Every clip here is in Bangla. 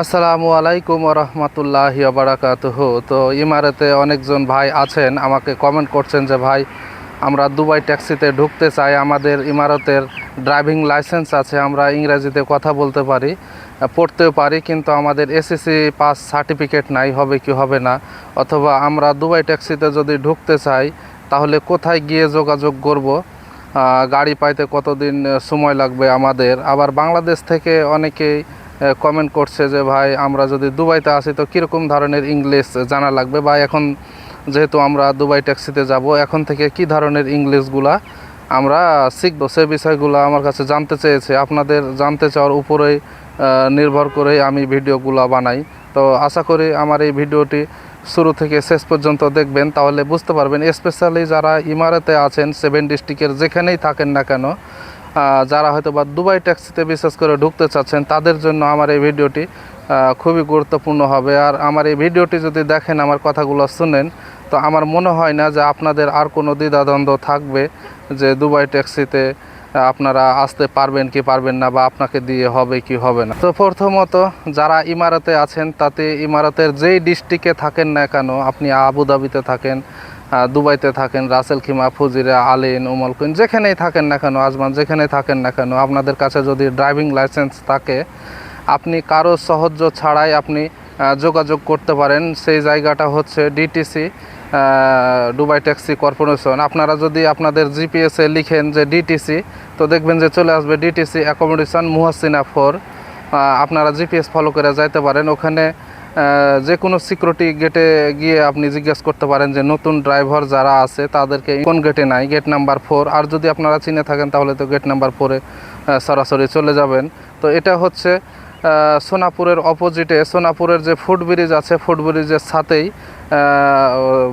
আসসালামু আলাইকুম রহমতুল্লাহ বারাকাতুহ। তো ইমারতে অনেকজন ভাই আছেন, আমাকে কমেন্ট করছেন যে, ভাই, আমরা দুবাই ট্যাক্সিতে ঢুকতে চাই, আমাদের ইমারতের ড্রাইভিং লাইসেন্স আছে, আমরা ইংরেজিতে কথা বলতে পারি, পড়তেও পারি, কিন্তু আমাদের এসএসসি পাস সার্টিফিকেট নাই, হবে কি হবে না? অথবা আমরা দুবাই ট্যাক্সিতে যদি ঢুকতে চাই, তাহলে কোথায় গিয়ে যোগাযোগ করব? গাড়ি পাইতে কতদিন সময় লাগবে আমাদের? আবার বাংলাদেশ থেকে অনেকেই কমেন্ট করছে যে, ভাই, আমরা যদি দুবাইতে আসি তো কীরকম ধরনের ইংলিশ জানা লাগবে? বা এখন যেহেতু আমরা দুবাই ট্যাক্সিতে যাব, এখন থেকে কি ধরনের ইংলিশগুলা আমরা শিখব? সে বিষয়গুলো আমার কাছে জানতে চেয়েছে। আপনাদের জানতে চাওয়ার উপরেই নির্ভর করেই আমি ভিডিওগুলো বানাই। তো আশা করি আমার এই ভিডিওটি শুরু থেকে শেষ পর্যন্ত দেখবেন। তাহলে বুঝতে পারবেন স্পেশালি যারা ইমারতে আছেন, সেভেন ডিস্ট্রিক্টের যেখানেই থাকেন না কেন যারা হয়তো বা দুবাই ট্যাক্সিতে বিশেষ করে ঢুকতে চাচ্ছেন, তাদের জন্য আমার এই ভিডিওটি খুবই গুরুত্বপূর্ণ হবে। আর আমার এই ভিডিওটি যদি দেখেন, আমার কথাগুলো শুনেন, তো আমার মনে হয় না যে আপনাদের আর কোনো দ্বিধাদ্বন্দ্ব থাকবে যে দুবাই ট্যাক্সিতে আপনারা আসতে পারবেন কি পারবেন না বা আপনাকে দিয়ে হবে কি হবে না। তো প্রথমত, যারা ইমারতে আছেন, তাতে ইমারতের যেই ডিস্ট্রিক্টে থাকেন না কেন, আপনি আবুধাবিতে থাকেন দুবাইতে থাকেন, রাসেল খিমা, ফুজিরা, আলিন উমল কুইন, যেখানেই থাকেন না কেন, আজমান, যেখানেই থাকেন না কেন, আপনাদের কাছে যদি ড্রাইভিং লাইসেন্স থাকে, আপনি কারও সাহায্য ছাড়াই আপনি যোগাযোগ করতে পারেন। সেই জায়গাটা হচ্ছে ডিটিসি দুবাই ট্যাক্সি কর্পোরেশন। আপনারা যদি আপনাদের জিপিএসে লিখেন যে ডিটিসি, তো দেখবেন যে চলে আসবে ডিটিসি অ্যাকোমোডেশন মুহাসিনা ফোর। আপনারা জিপিএস ফলো করে যাইতে পারেন। ওখানে যে কোনো সিকিউরিটি গেটে গিয়ে আপনি জিজ্ঞেস করতে পারেন যে নতুন ড্রাইভার যারা আছে, তাদেরকে কোন গেটে নাই গেট নাম্বার ফোর আর যদি আপনারা চিনে থাকেন, তাহলে তো গেট নাম্বার ফোরে সরাসরি চলে যাবেন। তো এটা হচ্ছে সোনাপুরের অপোজিটে সোনাপুরের যে ফুট ব্রিজ আছে ফুট ব্রিজের সাথেই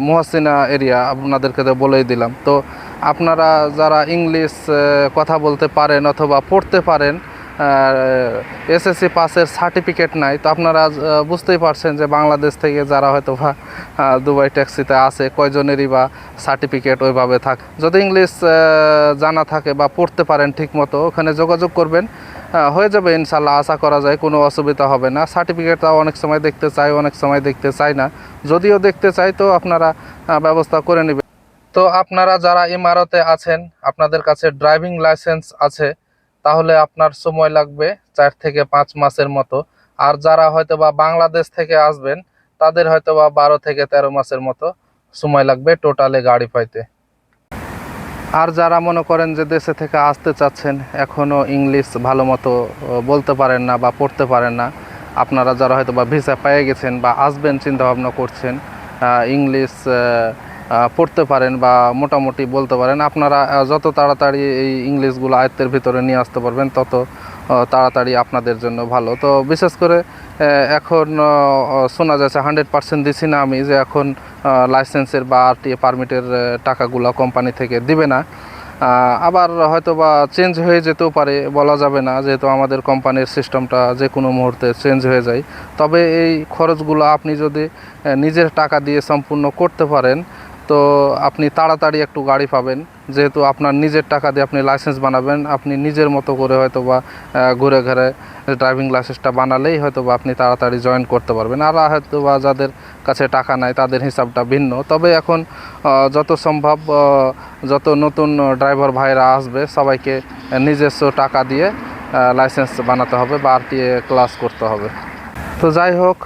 মহাসিনা এরিয়া আপনাদেরকে তো বলেই দিলাম। তো আপনারা যারা ইংলিশ কথা বলতে পারেন অথবা পড়তে পারেন এসএসসি পাসের সার্টিফিকেট নাই। তো আপনারা বুঝতেই পারছেন যে বাংলাদেশ থেকে যারা হয়তো বা দুবাই ট্যাক্সিতে আসে, কয়জনেরই বা সার্টিফিকেট ওইভাবে থাক যদি ইংলিশ জানা থাকে বা পড়তে পারেন ঠিকমতো, ওখানে যোগাযোগ করবেন। হয়ে যাবে ইনশাল্লাহ, আশা করা যায়, কোনো অসুবিধা হবে না। সার্টিফিকেটটা অনেক সময় দেখতে চাই অনেক সময় দেখতে চাই না। যদিও দেখতে চাই তো আপনারা ব্যবস্থা করে নেবেন। তো আপনারা যারা ইমারতে আছেন, আপনাদের কাছে ড্রাইভিং লাইসেন্স আছে তাহলে আপনার সময় লাগবে চার থেকে পাঁচ মাসের মতো। আর যারা হয়তো বা বাংলাদেশ থেকে আসবেন, তাদের হয়তো বা বারো থেকে তেরো মাসের মতো সময় লাগবে টোটালে গাড়ি পাইতে। আর যারা মনে করেন যে দেশে থেকে আসতে চাচ্ছেন এখনও ইংলিশ ভালো মতো বলতে পারেন না বা পড়তে পারেন না, আপনারা যারা হয়তো বা ভিসা পেয়ে গেছেন বা আসবেন, চিন্তাভাবনা করছেন ইংলিশ পড়তে পারেন বা মোটামুটি বলতে পারেন, আপনারা যত তাড়াতাড়ি এই ইংলিশগুলো আয়ত্তের ভিতরে নিয়ে আসতে পারবেন, তত তাড়াতাড়ি আপনাদের জন্য ভালো। তো বিশেষ করে এখন শোনা যাচ্ছে হান্ড্রেড পার্সেন্ট দিছি না আমি যে এখন লাইসেন্সের বা আর আরটিএ পারমিটের টাকাগুলো কোম্পানি থেকে দিবে না। আবার হয়তো বা চেঞ্জ হয়ে যেতেও পারে, বলা যাবে না, যেহেতু আমাদের কোম্পানির সিস্টেমটা যে কোনো মুহূর্তে চেঞ্জ হয়ে যায়। তবে এই খরচগুলো আপনি যদি নিজের টাকা দিয়ে সম্পূর্ণ করতে পারেন তো আপনি তাড়াতাড়ি একটু গাড়ি পাবেন। যেহেতু আপনার নিজের টাকা দিয়ে আপনি লাইসেন্স বানাবেন, আপনি নিজের মতো করে হয়তো বা ঘুরে ঘুরে ড্রাইভিং লাইসেন্সটা বানালেই হয়তো বা আপনি তাড়াতাড়ি জয়েন করতে পারবেন। আর হয়তো বা যাদের কাছে টাকা নাই, তাদের হিসাবটা ভিন্ন। তবে এখন যত সম্ভব যত নতুন ড্রাইভার ভাইরা আসবে, সবাইকে নিজস্ব টাকা দিয়ে লাইসেন্স বানাতে হবে বা আরটিএ ক্লাস করতে হবে। তো যাই হোক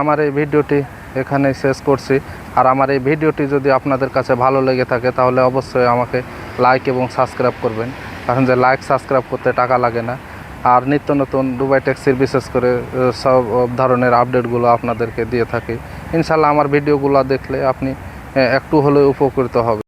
আমার এই ভিডিওটি এখানে শেষ করছি। আর আমার এই ভিডিওটি যদি আপনাদের কাছে ভালো লেগে থাকে, তাহলে অবশ্যই আমাকে লাইক এবং সাবস্ক্রাইব করবেন। কারণ যে লাইক সাবস্ক্রাইব করতে টাকা লাগে না। আর নিত্য নতুন দুবাই ট্যাক্সির বিশেষ করে সব ধরনের আপডেটগুলো আপনাদেরকে দিয়ে থাকি। ইনশাল্লাহ আমার ভিডিওগুলো দেখলে আপনি একটু হলেও উপকৃত হবে